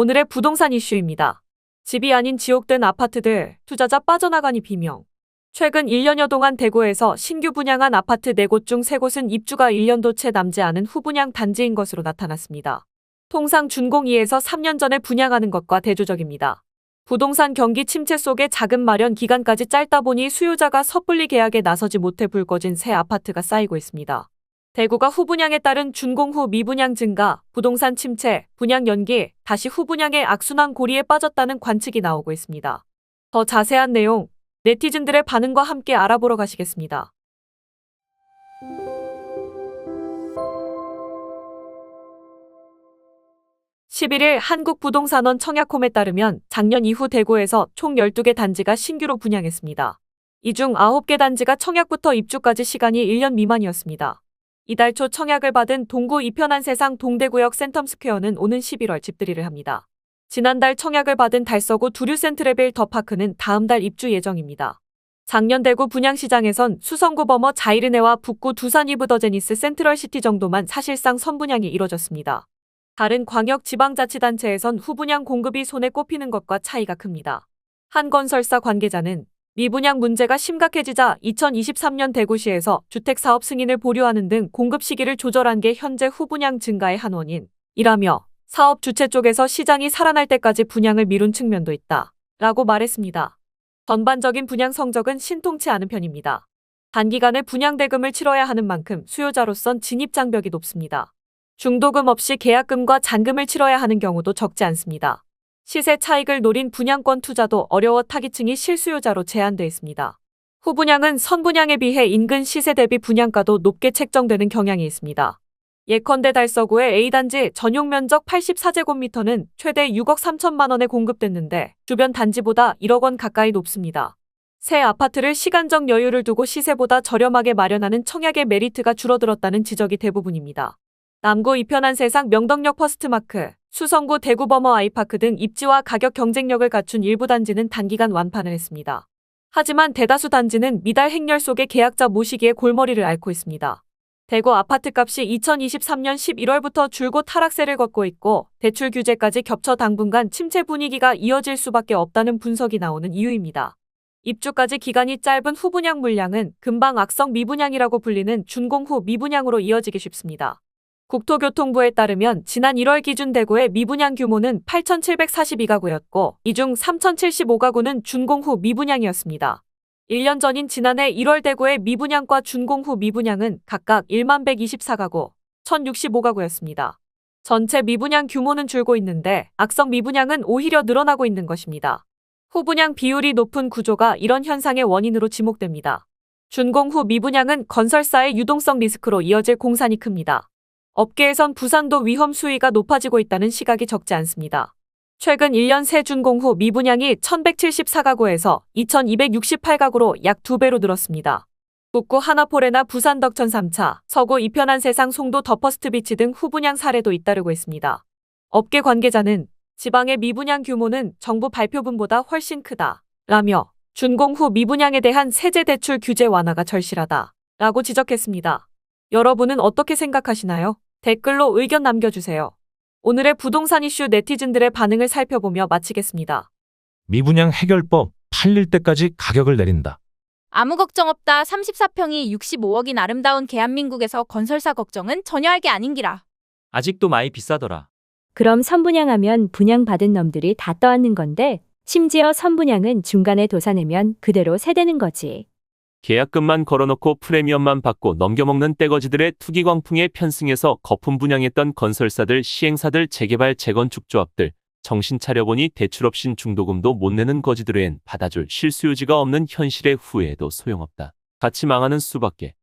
오늘의 부동산 이슈입니다. 집이 아닌 지옥된 아파트들, 투자자 빠져나가니 비명. 최근 1년여 동안 대구에서 신규 분양한 아파트 4곳 중 3곳은 입주가 1년도 채 남지 않은 후분양 단지인 것으로 나타났습니다. 통상 준공 2에서 3년 전에 분양하는 것과 대조적입니다. 부동산 경기 침체 속에 자금 마련 기간까지 짧다 보니 수요자가 섣불리 계약에 나서지 못해 불거진 새 아파트가 쌓이고 있습니다. 대구가 후분양에 따른 준공 후 미분양 증가, 부동산 침체, 분양 연기, 다시 후분양의 악순환 고리에 빠졌다는 관측이 나오고 있습니다. 더 자세한 내용, 네티즌들의 반응과 함께 알아보러 가시겠습니다. 11일 한국부동산원 청약홈에 따르면 작년 이후 대구에서 총 12개 단지가 신규로 분양했습니다. 이 중 9개 단지가 청약부터 입주까지 시간이 1년 미만이었습니다. 이달 초 청약을 받은 동구 이편한 세상 동대구역 센텀스퀘어는 오는 11월 집들이를 합니다. 지난달 청약을 받은 달서구 두류센트레빌 더파크는 다음 달 입주 예정입니다. 작년 대구 분양시장에선 수성구 범어 자이르네와 북구 두산 이브더제니스 센트럴시티 정도만 사실상 선분양이 이뤄졌습니다. 다른 광역 지방자치단체에선 후분양 공급이 손에 꼽히는 것과 차이가 큽니다. 한 건설사 관계자는 미분양 문제가 심각해지자 2023년 대구시에서 주택사업 승인을 보류하는 등 공급 시기를 조절한 게 현재 후분양 증가의 한 원인이라며 사업 주체 쪽에서 시장이 살아날 때까지 분양을 미룬 측면도 있다. 라고 말했습니다. 전반적인 분양 성적은 신통치 않은 편입니다. 단기간에 분양 대금을 치러야 하는 만큼 수요자로선 진입 장벽이 높습니다. 중도금 없이 계약금과 잔금을 치러야 하는 경우도 적지 않습니다. 시세 차익을 노린 분양권 투자도 어려워 타깃층이 실수요자로 제한돼 있습니다. 후분양은 선분양에 비해 인근 시세 대비 분양가도 높게 책정되는 경향이 있습니다. 예컨대 달서구의 A단지 전용 면적 84제곱미터는 최대 6억 3천만 원에 공급됐는데 주변 단지보다 1억 원 가까이 높습니다. 새 아파트를 시간적 여유를 두고 시세보다 저렴하게 마련하는 청약의 메리트가 줄어들었다는 지적이 대부분입니다. 남구 이편한 세상 명덕역 퍼스트마크, 수성구 대구버머 아이파크 등 입지와 가격 경쟁력을 갖춘 일부 단지는 단기간 완판을 했습니다. 하지만 대다수 단지는 미달 행렬 속에 계약자 모시기에 골머리를 앓고 있습니다. 대구 아파트 값이 2023년 11월부터 줄곧 하락세를 걷고 있고 대출 규제까지 겹쳐 당분간 침체 분위기가 이어질 수밖에 없다는 분석이 나오는 이유입니다. 입주까지 기간이 짧은 후분양 물량은 금방 악성 미분양이라고 불리는 준공 후 미분양으로 이어지기 쉽습니다. 국토교통부에 따르면 지난 1월 기준 대구의 미분양 규모는 8,742가구였고 이 중 3,075가구는 준공 후 미분양이었습니다. 1년 전인 지난해 1월 대구의 미분양과 준공 후 미분양은 각각 1만 124가구, 1,065가구였습니다. 전체 미분양 규모는 줄고 있는데 악성 미분양은 오히려 늘어나고 있는 것입니다. 후분양 비율이 높은 구조가 이런 현상의 원인으로 지목됩니다. 준공 후 미분양은 건설사의 유동성 리스크로 이어질 공산이 큽니다. 업계에선 부산도 위험 수위가 높아지고 있다는 시각이 적지 않습니다. 최근 1년 새 준공 후 미분양이 1174가구에서 2268가구로 약 2배로 늘었습니다. 북구 하나포레나 부산 덕천 3차, 서구 이편한 세상 송도 더퍼스트 비치 등 후분양 사례도 잇따르고 있습니다. 업계 관계자는 지방의 미분양 규모는 정부 발표분보다 훨씬 크다. 라며 준공 후 미분양에 대한 세제 대출 규제 완화가 절실하다. 라고 지적했습니다. 여러분은 어떻게 생각하시나요? 댓글로 의견 남겨주세요. 오늘의 부동산 이슈 네티즌들의 반응을 살펴보며 마치겠습니다. 미분양 해결법 팔릴 때까지 가격을 내린다. 아무 걱정 없다. 34평이 65억인 아름다운 대한민국에서 건설사 걱정은 전혀 할 게 아닌기라. 아직도 많이 비싸더라. 그럼 선분양하면 분양받은 놈들이 다 떠안는 건데 심지어 선분양은 중간에 도사내면 그대로 세대는 거지. 계약금만 걸어놓고 프리미엄만 받고 넘겨먹는 떼거지들의 투기 광풍에 편승해서 거품 분양했던 건설사들, 시행사들, 재개발, 재건축 조합들 정신 차려보니 대출 없인 중도금도 못 내는 거지들엔 받아줄 실수요지가 없는 현실의 후회에도 소용없다. 같이 망하는 수밖에.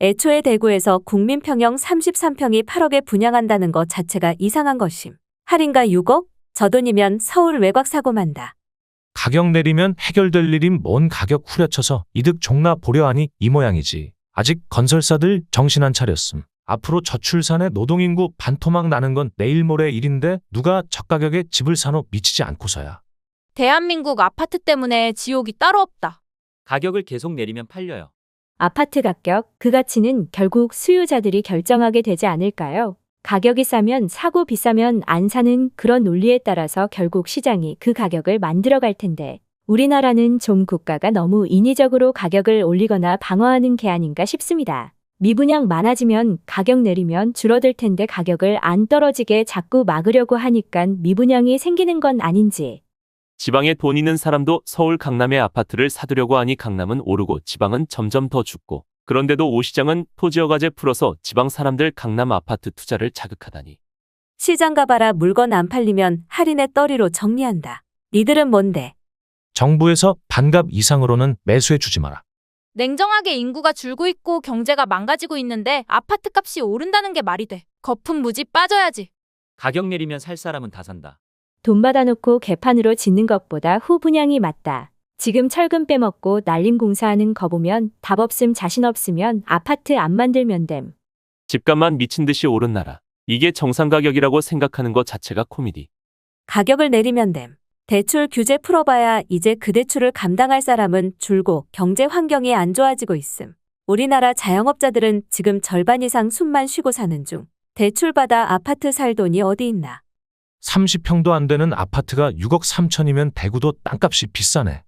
애초에 대구에서 국민평형 33평이 8억에 분양한다는 것 자체가 이상한 것임. 할인가 6억? 저 돈이면 서울 외곽 사고 만다. 가격 내리면 해결될 일인 뭔 가격 후려쳐서 이득 종나 보려 하니 이 모양이지. 아직 건설사들 정신 안 차렸음. 앞으로 저출산의 노동인구 반토막 나는 건 내일 모레 일인데 누가 저가격에 집을 사노 미치지 않고서야. 대한민국 아파트 때문에 지옥이 따로 없다. 가격을 계속 내리면 팔려요. 아파트 가격, 그 가치는 결국 수요자들이 결정하게 되지 않을까요? 가격이 싸면 사고 비싸면 안 사는 그런 논리에 따라서 결국 시장이 그 가격을 만들어 갈 텐데 우리나라는 좀 국가가 너무 인위적으로 가격을 올리거나 방어하는 게 아닌가 싶습니다. 미분양 많아지면 가격 내리면 줄어들 텐데 가격을 안 떨어지게 자꾸 막으려고 하니까 미분양이 생기는 건 아닌지. 지방에 돈 있는 사람도 서울 강남의 아파트를 사두려고 하니 강남은 오르고 지방은 점점 더 죽고 그런데도 오 시장은 토지허가제 풀어서 지방 사람들 강남 아파트 투자를 자극하다니. 시장 가봐라 물건 안 팔리면 할인의 떨이로 정리한다. 니들은 뭔데? 정부에서 반값 이상으로는 매수해 주지 마라. 냉정하게 인구가 줄고 있고 경제가 망가지고 있는데 아파트 값이 오른다는 게 말이 돼. 거품 무지 빠져야지. 가격 내리면 살 사람은 다 산다. 돈 받아놓고 개판으로 짓는 것보다 후 분양이 맞다. 지금 철근 빼먹고 날림 공사하는 거 보면 답 없음 자신 없으면 아파트 안 만들면 됨. 집값만 미친 듯이 오른 나라. 이게 정상 가격이라고 생각하는 것 자체가 코미디. 가격을 내리면 됨. 대출 규제 풀어봐야 이제 그 대출을 감당할 사람은 줄고 경제 환경이 안 좋아지고 있음. 우리나라 자영업자들은 지금 절반 이상 숨만 쉬고 사는 중. 대출 받아 아파트 살 돈이 어디 있나. 30평도 안 되는 아파트가 6억 3천이면 대구도 땅값이 비싸네.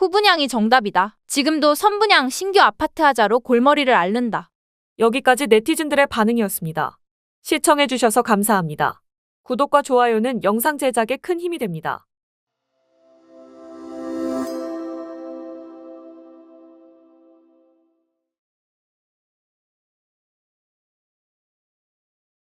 후분양이 정답이다. 지금도 선분양 신규 아파트 하자로 골머리를 앓는다. 여기까지 네티즌들의 반응이었습니다. 시청해주셔서 감사합니다. 구독과 좋아요는 영상 제작에 큰 힘이 됩니다.